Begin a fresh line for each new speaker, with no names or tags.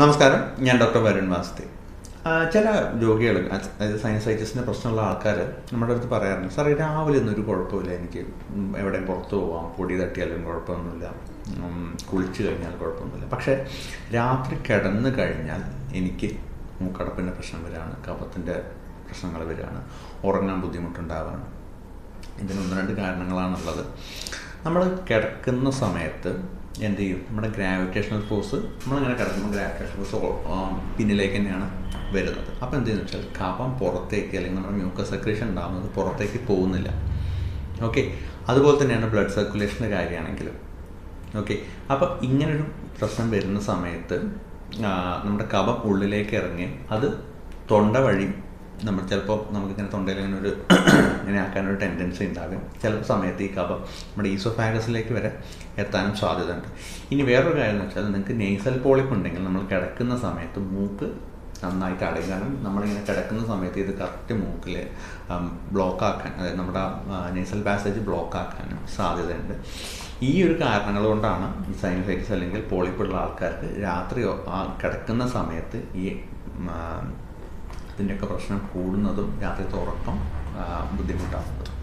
നമസ്കാരം ഞാൻ ഡോക്ടർ വരുൺ വാസ്തി ചില രോഗികൾ അതായത് സൈനസൈറ്റിസിന്റെ പ്രശ്നമുള്ള ആൾക്കാർ നമ്മുടെ അടുത്ത് പറയാറുണ്ട് സാറേ രാവിലെ ഒന്നും ഒരു കുഴപ്പമില്ല എനിക്ക് എവിടെയും പുറത്ത് പോവാം പൊടി തട്ടിയാലും കുഴപ്പമൊന്നുമില്ല കുളിച്ചു കഴിഞ്ഞാൽ കുഴപ്പമൊന്നുമില്ല. പക്ഷേ രാത്രി കിടന്നു കഴിഞ്ഞാൽ എനിക്ക് മൂക്കടപ്പിന്റെ പ്രശ്നം വരികയാണ് കഫത്തിന്റെ പ്രശ്നങ്ങൾ വരികയാണ് ഉറങ്ങാൻ ബുദ്ധിമുട്ടുണ്ടാവുകയാണ് ഇതിന് ഒന്ന് രണ്ട് കാരണങ്ങളാണുള്ളത്. നമ്മൾ കിടക്കുന്ന സമയത്ത് എന്ത് ചെയ്യും? നമ്മുടെ ഗ്രാവിറ്റേഷണൽ ഫോഴ്സ് നമ്മളിങ്ങനെ കിടക്കുമ്പോൾ ഗ്രാവിറ്റേഷണൽ ഫോഴ്സ് പിന്നിലേക്ക് തന്നെയാണ് വരുന്നത്. അപ്പോൾ എന്ത് ചെയ്യുന്നു വെച്ചാൽ കഫം പുറത്തേക്ക് അല്ലെങ്കിൽ നമ്മുടെ മ്യൂക്കസ് സെക്രേഷൻ ഉണ്ടാകുന്നത് പുറത്തേക്ക് പോകുന്നില്ല. ഓക്കെ അതുപോലെ തന്നെയാണ് ബ്ലഡ് സർക്കുലേഷന്റെ കാര്യമാണെങ്കിലും. ഓക്കെ അപ്പോൾ ഇങ്ങനൊരു പ്രശ്നം വരുന്ന സമയത്ത് നമ്മുടെ കഫം ഉള്ളിലേക്ക് ഇറങ്ങി അത് തൊണ്ട വഴി നമ്മൾ ചിലപ്പോൾ നമുക്കിങ്ങനെ തൊണ്ടയിൽ ഇങ്ങനെ ഒരു ഇങ്ങനെ ആക്കാനൊരു ടെൻഡൻസി ഉണ്ടാകും. ചില സമയത്ത് ഈ കഫം നമ്മുടെ ഈസോഫാഗസിലേക്ക് വരെ എത്താനും സാധ്യതയുണ്ട്. ഇനി വേറൊരു കാര്യം എന്ന് വെച്ചാൽ നിങ്ങൾക്ക് നെയ്സൽ പോളിപ്പ് ഉണ്ടെങ്കിൽ നമ്മൾ കിടക്കുന്ന സമയത്ത് മൂക്ക് നന്നായിട്ട് അടയും കാരണം നമ്മളിങ്ങനെ കിടക്കുന്ന സമയത്ത് ഇത് കറക്റ്റ് മൂക്കിൽ ബ്ലോക്ക് ആക്കാൻ അതായത് നമ്മുടെ നേസൽ പാസേജ് ബ്ലോക്ക് ആക്കാനും സാധ്യതയുണ്ട്. ഈ ഒരു കാരണങ്ങൾ കൊണ്ടാണ് സൈനസൈറ്റിസ് അല്ലെങ്കിൽ പോളിപ്പുള്ള ആൾക്കാർക്ക് രാത്രി കിടക്കുന്ന സമയത്ത് ഈ ഇതിന്റെയൊക്കെ പ്രശ്നം കൂടുന്നതും രാത്രിത്തെ ഉറക്കം ബുദ്ധിമുട്ടാകുന്നതും